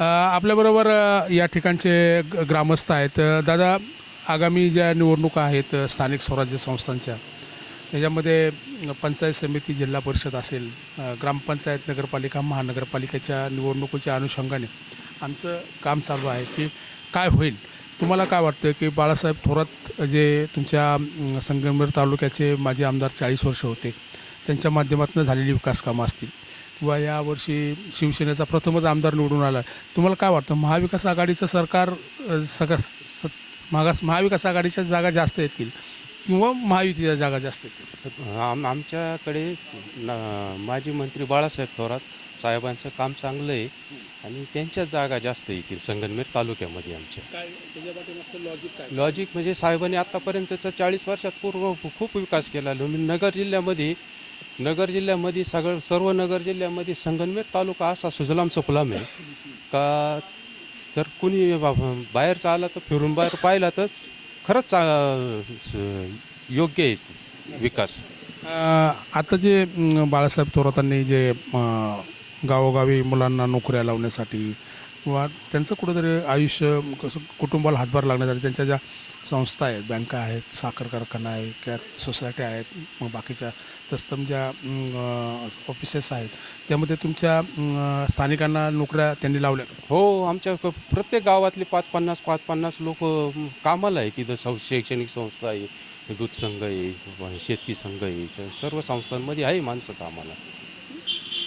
आपल्याबरोबर या ठिकाणचे ग- ग्रामस्थ आहेत. दादा आगामी ज्या निवडणुका आहेत स्थानिक स्वराज्य संस्थांच्या त्याच्यामध्ये पंचायत समिती जिल्हा परिषद असेल अ, ग्रामपंचायत नगरपालिका महानगरपालिकेच्या निवडणुकीच्या अनुषंगाने आमचं काम चालू आहे की काय होईल? तुम्हाला काय वाटतं की बाळासाहेब थोरात जे तुमच्या अम, संगमनेर तालुक्याचे माजी आमदार चाळीस वर्ष होते त्यांच्या माध्यमातून झालेली विकास कामं असतील किंवा यावर्षी शिवसेनेचा प्रथमच आमदार निवडून आला. महाविकास काय वाटतं महाविकास आघाडीचं सरकार सगळं मागास महाविकास आघाडीच्या जागा जास्त येतील किंवा महायुतीच्या जागा जास्त येतील? आम आमच्याकडे माजी मंत्री बाळासाहेब थोरात साहेबांचं काम चांगलं आहे आणि त्यांच्याच जागा जास्त येतील संगमनेर तालुक्यामध्ये आमच्या. त्याच्या लॉजिक म्हणजे साहेबांनी आत्तापर्यंतचा चाळीस वर्षात पूर्व खूप विकास केला. नगर जिल्ह्यामध्ये नगर जिल्ह्यामध्ये सगळं सर्व नगर जिल्ह्यामध्ये संगनमेर तालुका असा सुजलाम सुफलाम आहे. का जर कुणी बा- बाहेरचा आला तर फिरून बाहेर पाहिला तर खरंच चा- योग्य आहे विकास. आता जे बाळासाहेब थोरातांनी जे गावोगावी मुलांना नोकऱ्या लावण्यासाठी किंवा त्यांचं कुठंतरी आयुष्य कसं कुटुंबाला हातभार लागण्यासाठी त्यांच्या ज्या संस्था आहेत बँका आहेत साखर कारखाना आहे किंवा सोसायट्या आहेत मग बाकीच्या तस्तम ज्या ऑफिसेस आहेत त्यामध्ये तुमच्या स्थानिकांना नोकऱ्या त्यांनी लावल्या. हो आमच्या क- प्रत्येक गावातले पाच पन्नास पाच पन्नास लोक कामाला आहे तिथं सं शैक्षणिक संस्था आहे दूध संघ आहे शेतकी संघ आहे तर सर्व संस्थांमध्ये आहे माणसं कामाला.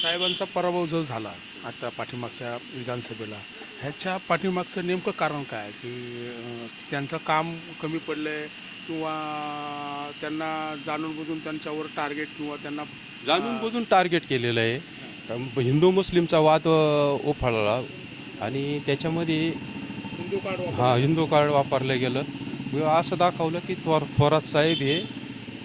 साहेबांचा पराभव जो झाला आता पाठीमागच्या विधानसभेला ह्याच्या पाठीमागचं नेमकं कारण काय? की त्यांचं काम कमी पडलं आहे किंवा त्यांना जाणून बुजून त्यांच्यावर टार्गेट किंवा त्यांना जाणून बुजून टार्गेट केलेलं आहे. हिंदू मुस्लिमचा वाद अ, उफाळला आणि त्याच्यामध्ये हिंदू कार्ड हा हिंदू कार्ड वापरलं गेलं. व असं दाखवलं की थोर थोरात साहेब हे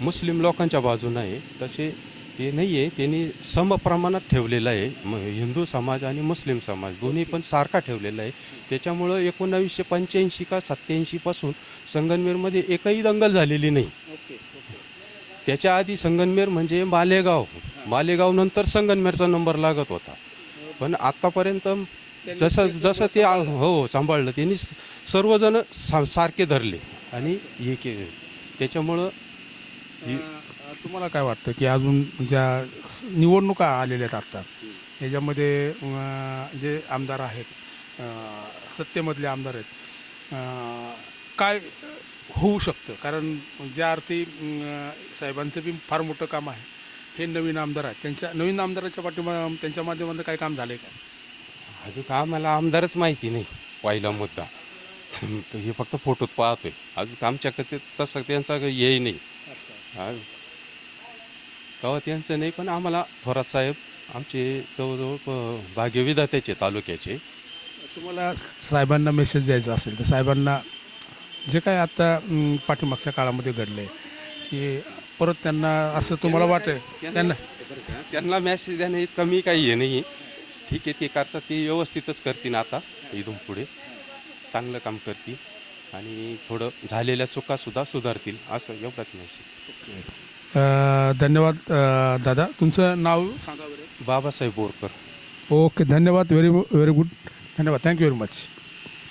मुस्लिम लोकांच्या बाजूनं आहे. तसे ते नाही आहे त्यांनी समप्रमाणात ठेवलेलं आहे. म हिंदू समाज आणि मुस्लिम समाज दोन्ही पण सारखा ठेवलेला आहे. त्याच्यामुळं एकोणावीसशे पंच्याऐंशी का सत्त्याऐंशीपासून संगमनेरमध्ये एकही दंगल झालेली नाही. त्याच्या आधी संगमनेर म्हणजे मालेगाव. मालेगाव नंतर संगमनेरचा नंबर लागत होता. पण आत्तापर्यंत जसं जसं ते हो सांभाळलं. त्यांनी सर्वजण सा सारखे धरले आणि हे के त्याच्यामुळं तुम्हाला काय वाटतं की अजून ज्या निवडणुका आलेल्या आहेत आत्ता ह्याच्यामध्ये अं, जे आमदार आहेत सत्तेमधले आमदार आहेत काय होऊ शकतं? कारण ज्या अर्थी साहेबांचं बी फार मोठं काम आहे. हे नवीन आमदार आहेत. त्यांच्या नवीन आमदाराच्या पाठिंबा त्यांच्या माध्यमातून काय काम झालं आहे का? अजून का आम्हाला आमदारच माहिती नाही पहिला मुद्दा. तर हे फक्त फोटोत पाहतोय. अजून आमच्याकडे ते तसं त्यांचा काही हेही नाही. तेव्हा त्यांचं नाही पण आम्हाला थोरात साहेब आमचे जवळजवळ भाग्यविधात्याचे तालुक्याचे. तुम्हाला साहेबांना मेसेज द्यायचा असेल तर साहेबांना जे काय आता पाठीमागच्या काळामध्ये घडलं आहे की परत त्यांना असं तुम्हाला वाटतं त्यांना त्यांना मेसेज देणे कमी काही हे नाही ठीक आहे ते करतात ते व्यवस्थितच करतील आता इथून पुढे. चांगलं काम करतील आणि थोडं झालेल्या चुकासुद्धा सुधारतील असं एवढाच मेसेज अं, धन्यवाद अं, दादा. तुमचं नाव? सांगा बरं बाबासाहेब बोरकर. ओके धन्यवाद. व्हेरी व्हेरी गुड धन्यवाद. Thank you very much